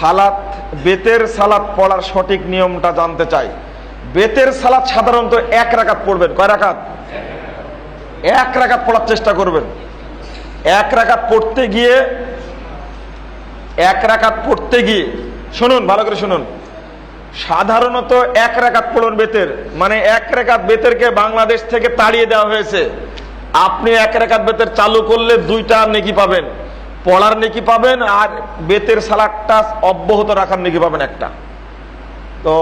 সালাত, বেতের সালাত পড়ার সঠিক নিয়মটা জানতে চাই। বেতের সালাত সাধারণত এক রাকাত পড়বেন। কয় রাকাত? এক রাকাত পড়ার চেষ্টা করবেন। এক রাকাত পড়তে গিয়ে, এক রাকাত পড়তে গিয়ে, শুনুন, ভালো করে শুনুন। সাধারণত এক রেখাত পড়ুন বেতের। মানে এক রেখাত বেতেরকে বাংলাদেশ থেকে তাড়িয়ে দেওয়া হয়েছে। আপনি এক রেখাত বেতের চালু করলে দুইটা নেকি পাবেন। পড়ার নেকি পাবেন আর বেতের সালাকটা অব্যাহত রাখার নেকি পাবেন একটা। তো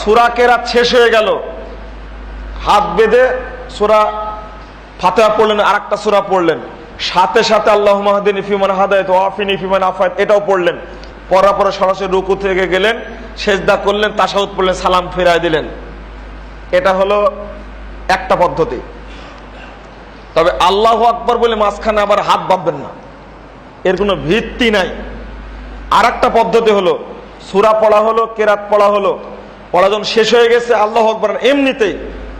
সুরা কেরাত শেষ হয়ে গেল। হাত বেঁধে সুরা ফাতেহা পড়লেন আর একটা সুরা পড়লেন। সাথে সাথে আল্লাহ মাহদিন ইফিমান হাদায়ত ওয়াফিন ইফিমান আফায়ত এটাও পড়লেন। পড়ার পরে সরাসরি রুকু থেকে গেলেন, সেজদা করলেন তাসাউদ পড়লেন, সালাম ফেরায় দিলেন। এটা হলো একটা পদ্ধতি। তবে আল্লাহ আকবর বলে মাঝখানে আবার হাত বাঁধবেন না। এর কোনো ভিত্তি নাই। আর একটা পদ্ধতি হলো, সুরা পড়া হলো, কেরাত পড়া হলো। পড়া যখন শেষ হয়ে গেছে, আল্লাহ আকবর, এমনিতেই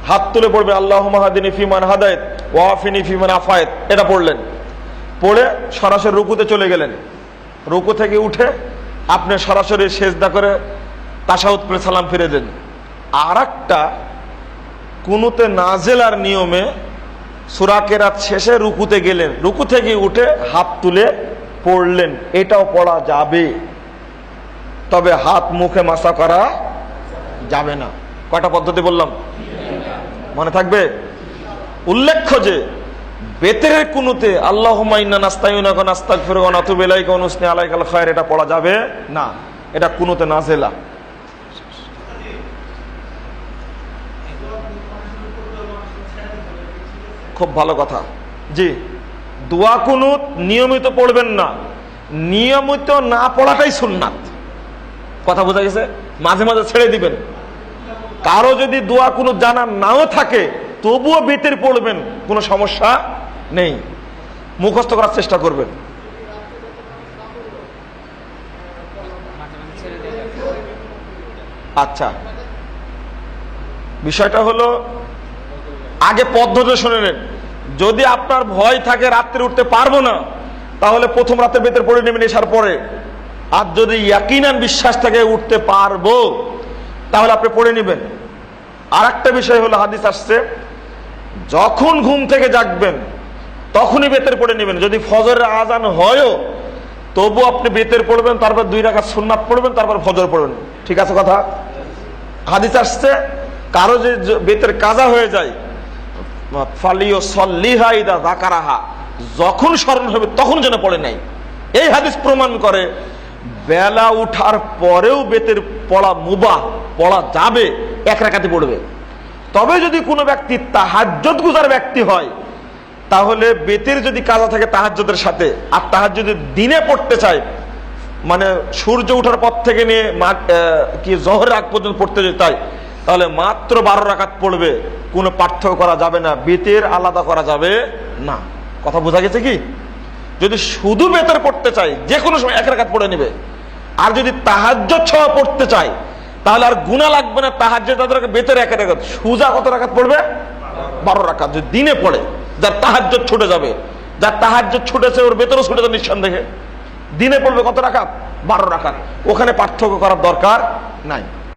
হাত তুলে পড়বে আল্লাহ মাহাদিন ফিমান হাদায়ত ওয়াফিনী ফিমান আফায়েত এটা পড়লেন। পড়ে সরাসরি রুকুতে চলে গেলেন। রুকু থেকে উঠে আপনি সরাসরি সেজদা করে তাসাউদ করে সালাম ফিরে দেন। আর একটা কুনুতে নাজেলার নিয়মে সুরাকেরাত শেষে রুকুতে গেলেন। রুকু থেকে উঠে হাত তুলে পড়লেন, এটাও পড়া যাবে। তবে হাত মুখে মাসা করা যাবে না। কয়টা পদ্ধতি বললাম? মনে থাকবে? উল্লেখ্য যে বেতের কুনুতে আল্লাহ এটা পড়া যাবে না। এটা কুনুতে নাজেলা। খুব ভালো কথা। জি। দোয়া কুনুত নিয়মিত পড়বেন না। নিয়মিত না পড়াটাই সুন্নাত। কথা বোঝা গেছে? মাঝে মাঝে ছেড়ে দিবেন। কারও যদি দোয়া কোনো জানা নাও থাকে, তবুও বেতের পড়বেন, কোনো সমস্যা নেই। মুখস্থ করার চেষ্টা করবেন। আচ্ছা। বিষয়টা হলো, আগে পদ্ধতি শুনে নেন। যদি আপনার ভয় থাকে রাত্রে উঠতে পারব না, তাহলে প্রথম রাতে বেতের পড়ে নেবেন, এসার পরে। আর যদি ইয়াকিনান বিশ্বাস থাকে উঠতে পারব, তাহলে আপনি পড়ে নেবেন। আর একটা বিষয় হলো হাদিস আসছে, যখন ঘুম থেকে জাগবেন, তখনই বেতের পড়ে নেবেন। যদি ফজরের আজান হয়ও তবু আপনি বেতের পড়বেন, তারপর দুই রাখা সুন্নাত পড়বেন, তারপর ফজর পড়বেন। ঠিক আছে কথা? হাদিস আসছে, কারও যে বেতের কাজা হয়ে যায় যখন স্মরণ হবে, তখন যেন পড়ে নাই এই হাদিস প্রমাণ করে, বেলা উঠার পরেও বেতের পড়া মুবা পড়া যাবে, এক রাখাতে পড়বে। তবে যদি কোনো ব্যক্তি তাহাজ্জত গুজার ব্যক্তি হয়, তাহলে বেতের যদি কাজা থাকে তাহাজ্জতের সাথে, আর তাহাজ যদি দিনে পড়তে চায় মানে সূর্য ওঠার পর থেকে নিয়ে কি জহরের আগ পর্যন্ত পড়তে যেতে হয় তাহলে মাত্র বারো রাকাত পড়বে। কোনো পার্থক্য করা যাবে না। বেতের আলাদা করা যাবে না। কথা বোঝা গেছে কি? যদি শুধু বেতের পড়তে চাই যে কোনো সময় এক রাখাত পড়ে নেবে। আর যদি তাহাজ্য ছ পড়তে চাই তাহলে আর গুণা লাগবে না। তাহাজ্য তাদের বেতের এক রাকাত। সুজা কত রাখাত পড়বে? বারো রাকাত। যদি দিনে পড়ে, যার তাহাজ্য ছুটে যাবে, যার তাহাজ্য ছুটেছে, ওর বেতনও ছুটে যাবে নিঃসন্দেহে। দিনে পড়বে কত রাখাত বারো রাকাত। ওখানে পার্থক্য করার দরকার নাই।